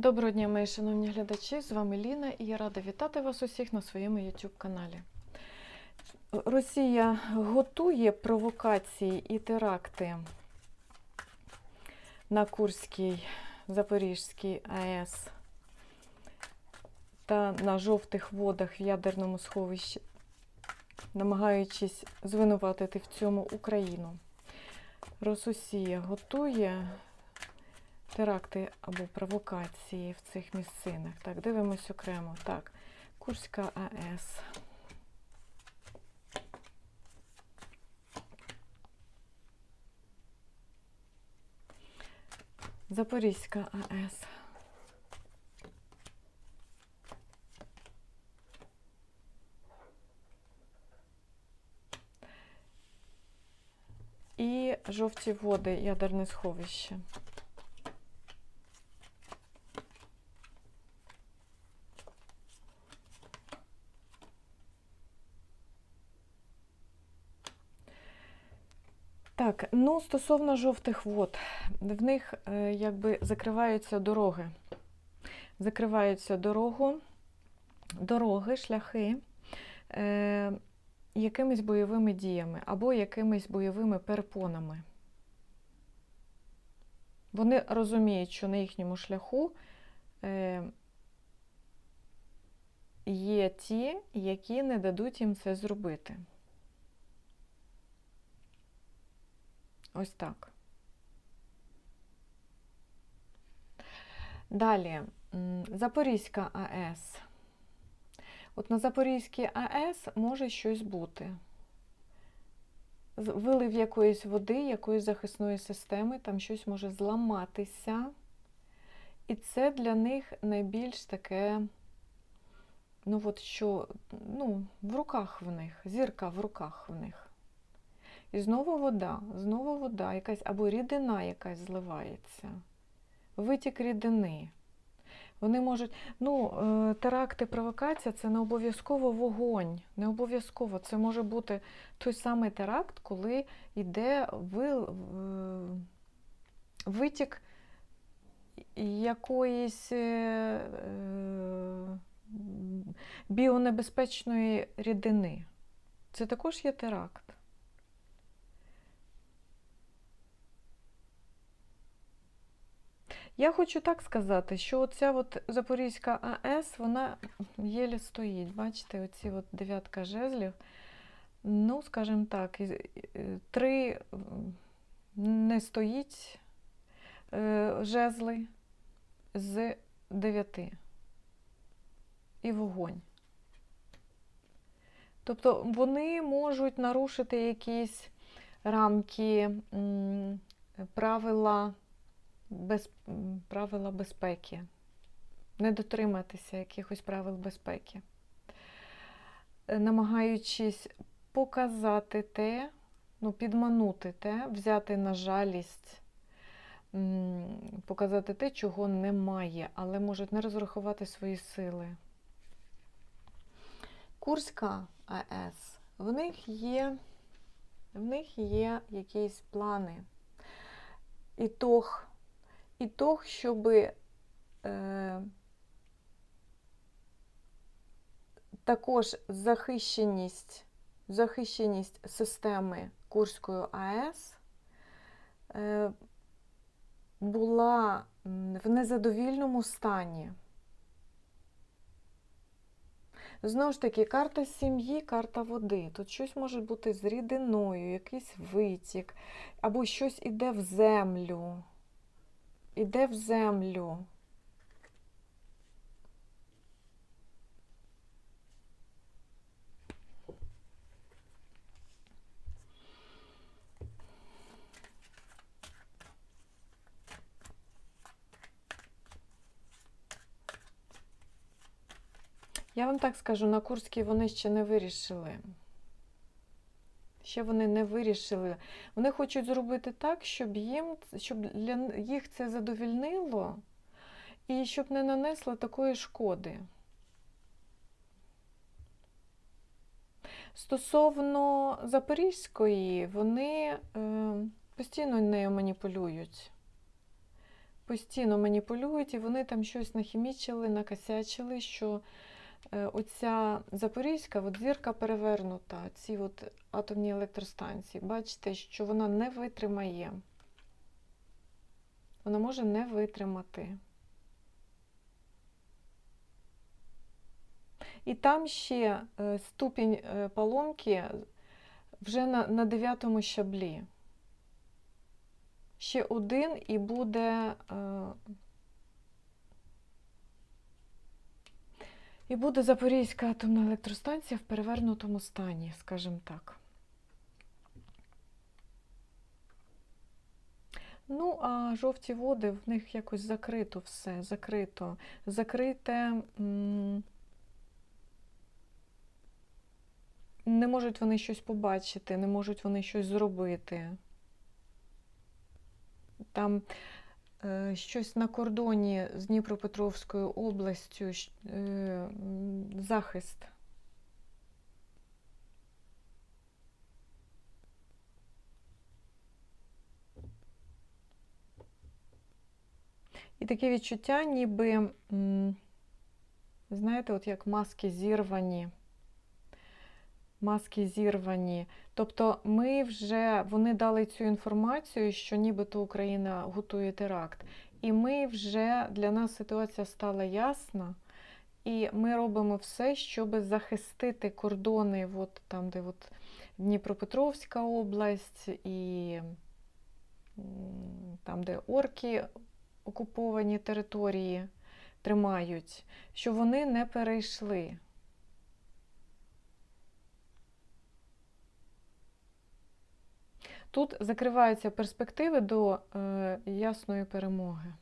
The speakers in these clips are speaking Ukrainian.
Доброго дня, мої шановні глядачі! З вами Ліна і я рада вітати вас усіх на своєму YouTube каналі. Росія готує провокації і теракти на Курській, Запорізькій АЕС та на жовтих водах в ядерному сховищі, намагаючись звинуватити в цьому Україну. Росусія готує теракти або провокації в цих місцинах. Так, дивимось окремо. Так, Курська АЕС. Запорізька АЕС. І жовті води, ядерне сховище. Так, ну стосовно жовтих вод, в них е, якби закриваються дороги. Закриваються дорогу, дороги, шляхи е, якимись бойовими діями або якимись бойовими перепонами. Вони розуміють, що на їхньому шляху е, є ті, які не дадуть їм це зробити. Ось так. Далі, Запорізька АЕС. От на Запорізькій АЕС може щось бути. Вилив якоїсь води, якоїсь захисної системи, там щось може зламатися. І це для них найбільш таке, ну от що, ну, в руках в них, зірка в руках в них. І знову вода, знову вода, якась або рідина якась зливається. Витік рідини. Вони можуть, ну, е, теракти, провокація це не обов'язково вогонь. Не обов'язково. Це може бути той самий теракт, коли йде витік якоїсь е, е, біонебезпечної рідини. Це також є теракт. Я хочу так сказати, що оця от Запорізька АЕС, вона єлі стоїть. Бачите, оці от дев'ятка жезлів. Ну, скажімо так, е, три не стоїть е, жезли з дев'яти. І вогонь. Тобто вони можуть нарушити якісь рамки, правила без, правила безпеки, не дотриматися якихось правил безпеки, Е, намагаючись показати те, ну, підманути те, взяти на жалість, показати те, чого немає, але можуть не розрахувати свої сили. Курська АЕС, в них є, в них є якісь плани. Ітог і того, щоб е, також захищеність, захищеність системи Курської АЕС е, була в незадовільному стані. Знову ж таки, карта сім'ї, карта води. Тут щось може бути з рідиною, якийсь витік, або щось іде в землю іде в землю. Я вам так скажу, на Курській вони ще не вирішили. Ще вони не вирішили. Вони хочуть зробити так, щоб їм, щоб для їх це задовільнило і щоб не нанесло такої шкоди. Стосовно Запорізької, вони е, постійно нею маніпулюють. постійно маніпулюють, і вони там щось нахімічили, накосячили, що оця Запорізька от зірка перевернута, ці от атомні електростанції. Бачите, що вона не витримає. Вона може не витримати. І там ще е, ступінь е, поломки вже на, на дев'ятому щаблі. Ще один і буде. І буде Запорізька атомна електростанція в перевернутому стані, скажімо так. Ну, а жовті води в них якось закрито все, закрито. Закрите. Не можуть вони щось побачити, не можуть вони щось зробити. Там щось на кордоні з Дніпропетровською областю, е, захист. І таке відчуття, ніби, знаєте, от як маски зірвані. Маски зірвані. Тобто ми вже вони дали цю інформацію, що нібито Україна готує теракт. І ми вже для нас ситуація стала ясна, і ми робимо все, щоб захистити кордони, от там, де от Дніпропетровська область, і там, де орки окуповані території тримають, щоб вони не перейшли. Тут закриваються перспективи до е, ясної перемоги.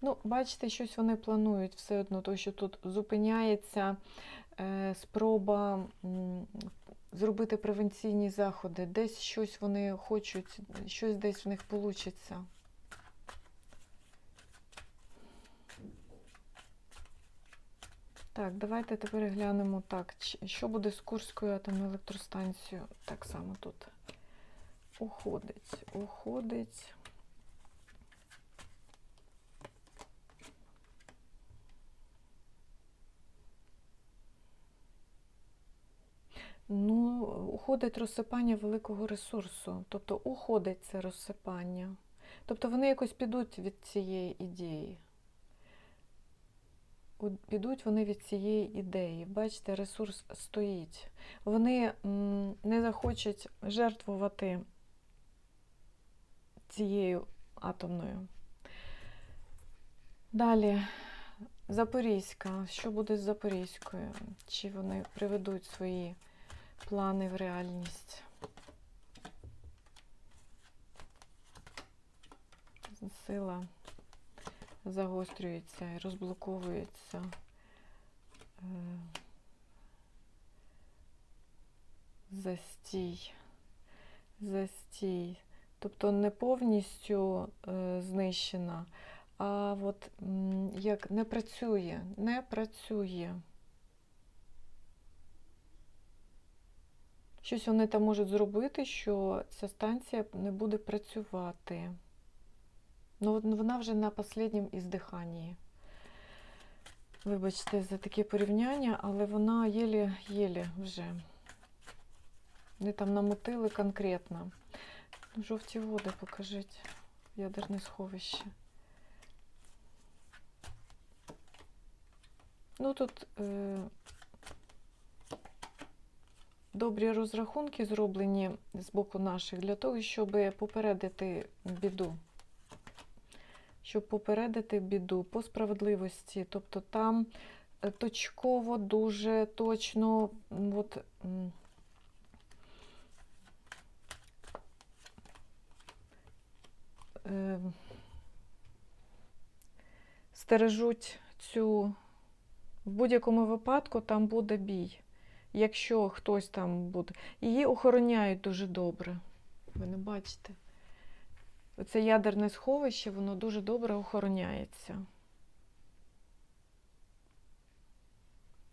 Ну, бачите, щось вони планують все одно, тому що тут зупиняється е, спроба м, зробити превенційні заходи. Десь щось вони хочуть, щось десь в них вийде. Так, давайте тепер глянемо так, що буде з Курською атомною електростанцією. Так само тут уходить, уходить. Ну, уходить розсипання великого ресурсу. Тобто уходить це розсипання. Тобто вони якось підуть від цієї ідеї. От Підуть вони від цієї ідеї. Бачите, ресурс стоїть. Вони не захочуть жертвувати цією атомною. Далі, Запорізька. Що буде з Запорізькою? Чи вони приведуть свої плани в реальність? Сила загострюється і розблоковується. е, Застій. Застій. Тобто не повністю е, знищена, а от як не працює, не працює. Щось вони там можуть зробити, що ця станція не буде працювати. Ну, вона вже на останньому іздиханні. Вибачте за таке порівняння, але вона єлі-єлі вже. Вони там намутили конкретно. Жовті води покажіть. Ядерне сховище. Ну тут е, добрі розрахунки зроблені з боку наших для того, щоб попередити біду щоб попередити біду по справедливості. Тобто там е, точково, дуже точно от, е, стережуть цю. В будь-якому випадку там буде бій. Якщо хтось там буде. Її охороняють дуже добре. Ви не бачите? Оце ядерне сховище, воно дуже добре охороняється.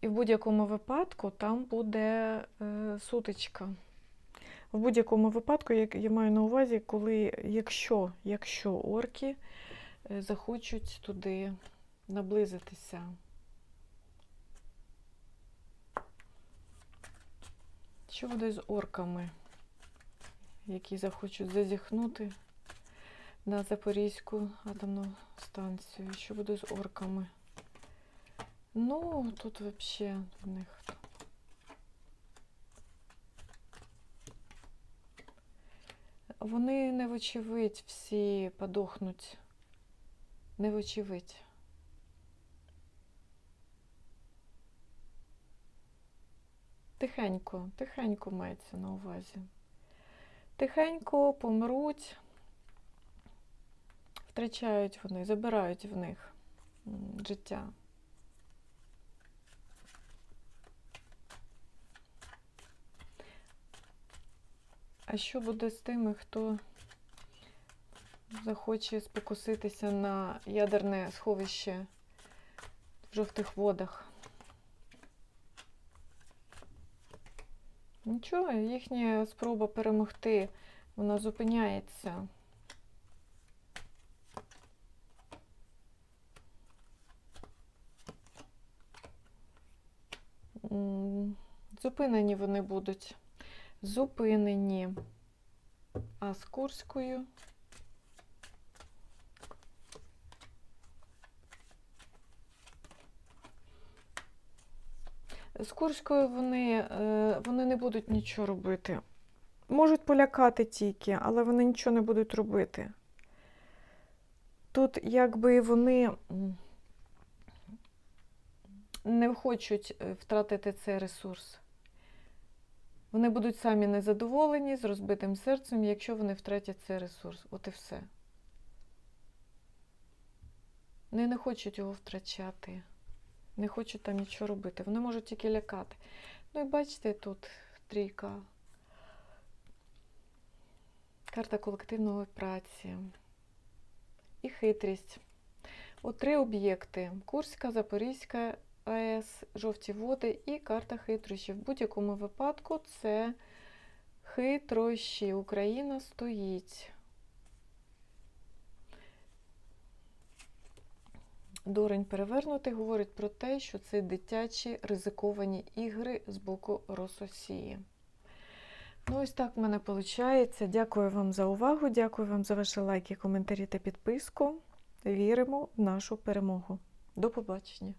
І в будь-якому випадку там буде е, сутичка. В будь-якому випадку, як я маю на увазі, коли, якщо, якщо орки е, захочуть туди наблизитися. Що буде з орками, які захочуть зазіхнути на Запорізьку атомну станцію? Що буде з орками? Ну, тут взагалі в них. Вони не вочевидь всі подохнуть. Не вочевидь. Тихенько, тихенько мається на увазі. Тихенько помруть, втрачають вони, забирають в них життя. А що буде з тими, хто захоче спокуситися на ядерне сховище в жовтих водах? Нічого, їхня спроба перемогти, вона зупиняється. Зупинені вони будуть. Зупинені. А з Курською З Курською вони, е, вони не будуть нічого робити. Можуть полякати тільки, але вони нічого не будуть робити. Тут якби вони не хочуть е, втратити цей ресурс. Вони будуть самі незадоволені з розбитим серцем, якщо вони втратять цей ресурс. От і все. Вони не хочуть його втрачати. Не хочуть там нічого робити. Вони можуть тільки лякати. Ну і бачите, тут трійка. Карта колективної праці. І хитрість. От три об'єкти: Курська, Запорізька АЕС, жовті води і карта хитрощі. В будь-якому випадку це хитрощі. Україна стоїть. Дурень перевернутий говорить про те, що це дитячі ризиковані ігри з боку Рососії. Ну, ось так в мене виходить. Дякую вам за увагу, дякую вам за ваші лайки, коментарі та підписку. Віримо в нашу перемогу. До побачення!